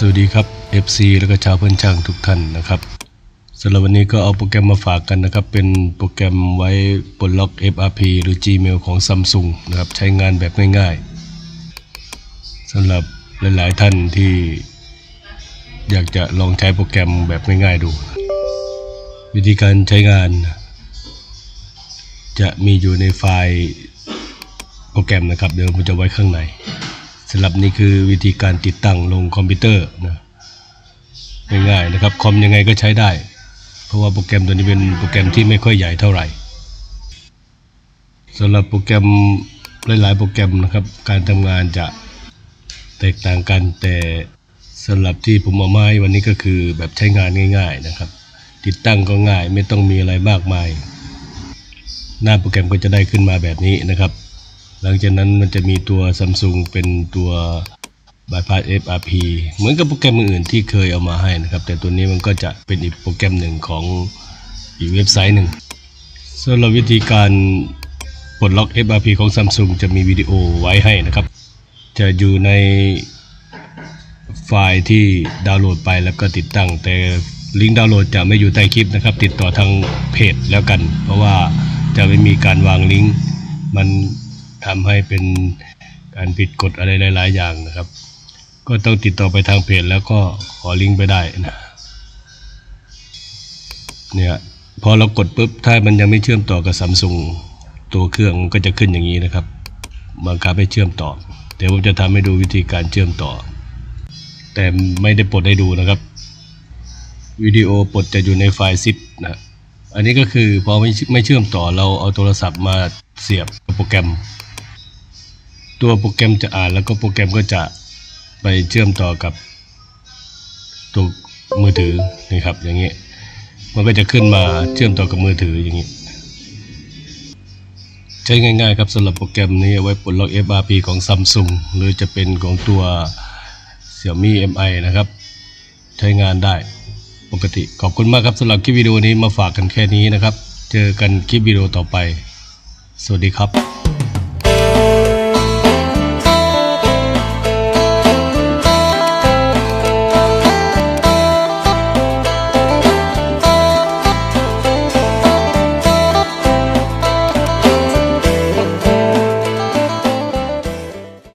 สวัสดีครับ FC แล้วก็ชาวเพื่อนช่างทุกท่านนะครับสำหรับวันนี้ก็เอาโปรแกรมมาฝากกันนะครับ เป็นโปรแกรมไว้ปลดล็อก FRP หรือ Gmail ของ Samsung นะครับ ใช้งานแบบง่ายๆสำหรับหลายๆท่านที่อยากจะลองใช้โปรแกรมแบบง่ายๆดู วิธีการใช้งาน จะมีอยู่ในไฟล์โปรแกรมนะครับ เดี๋ยวผมจะไว้ข้างใน สำหรับนี่คือวิธีการติดตั้งลงคอมพิวเตอร์นะง่ายๆนะครับคอมยังไงก็ใช้ได้ เพราะว่าโปรแกรมตัวนี้เป็นโปรแกรมที่ไม่ค่อยใหญ่เท่าไหร่สำหรับโปรแกรมหลายๆ โปรแกรมนะครับ การทำงานจะแตกต่างกันแต่สำหรับที่ผมเอามาให้วันนี้ก็คือแบบใช้งานง่าย ๆนะครับ ติดตั้งก็ง่ายไม่ต้องมีอะไรมากมาย หน้าโปรแกรมก็จะได้ขึ้นมาแบบนี้นะครับ หลังจากนั้นมันจะมีตัว Samsung เป็นตัว Bypass FRP เหมือนกับโปรแกรมอื่นที่เคยเอามาให้นะครับ แต่ตัวนี้มันก็จะเป็นอีกโปรแกรมหนึ่งของอีกเว็บไซต์หนึ่งสำหรับวิธีการปลดล็อก FRP ของ Samsung จะมีวิดีโอไว้ให้นะครับ จะอยู่ในไฟล์ที่ดาวน์โหลดไปแล้วก็ติดตั้ง แต่ลิงก์ดาวน์โหลดจะไม่อยู่ใต้คลิปนะครับ ติดต่อทางเพจแล้วกัน เพราะว่าจะไม่มีการวางลิงก์มัน ทำให้เป็นการผิดกฎอะไรหลาย ๆ อย่างนะครับ ก็ต้องติดต่อไปทางเพจแล้วก็ขอลิงก์ไปได้นะเนี่ยพอเรากดปุ๊บถ้ามันยังไม่เชื่อมต่อกับซัมซุงตัวเครื่องก็จะขึ้นอย่างนี้นะครับบังคับให้เชื่อมต่อ เดี๋ยวผมจะทำให้ดูวิธีการเชื่อมต่อ แต่ไม่ได้ปลดให้ดูนะครับวิดีโอปลดจะอยู่ในไฟล์ซิปนะอันนี้ก็คือพอไม่ไม่เชื่อมต่อเราเอาโทรศัพท์มาเสียบกับโปรแกรม ตัวโปรแกรมจะอ่านแล้วก็โปรแกรมก็จะไปเชื่อมต่อกับตัวมือถือนี่ครับอย่างนี้มันก็จะขึ้นมาเชื่อมต่อกับมือถืออย่างนี้ใช้ง่ายๆครับสำหรับโปรแกรมนี้เอาไว้ปลดล็อก FRP ของ Samsung หรือจะเป็นของตัว Xiaomi Mi นะครับ ใช้งานได้ปกติขอบคุณมากครับสำหรับคลิปวิดีโอนี้มาฝากกันแค่นี้นะครับ เจอกันคลิปวิดีโอต่อไป สวัสดีครับ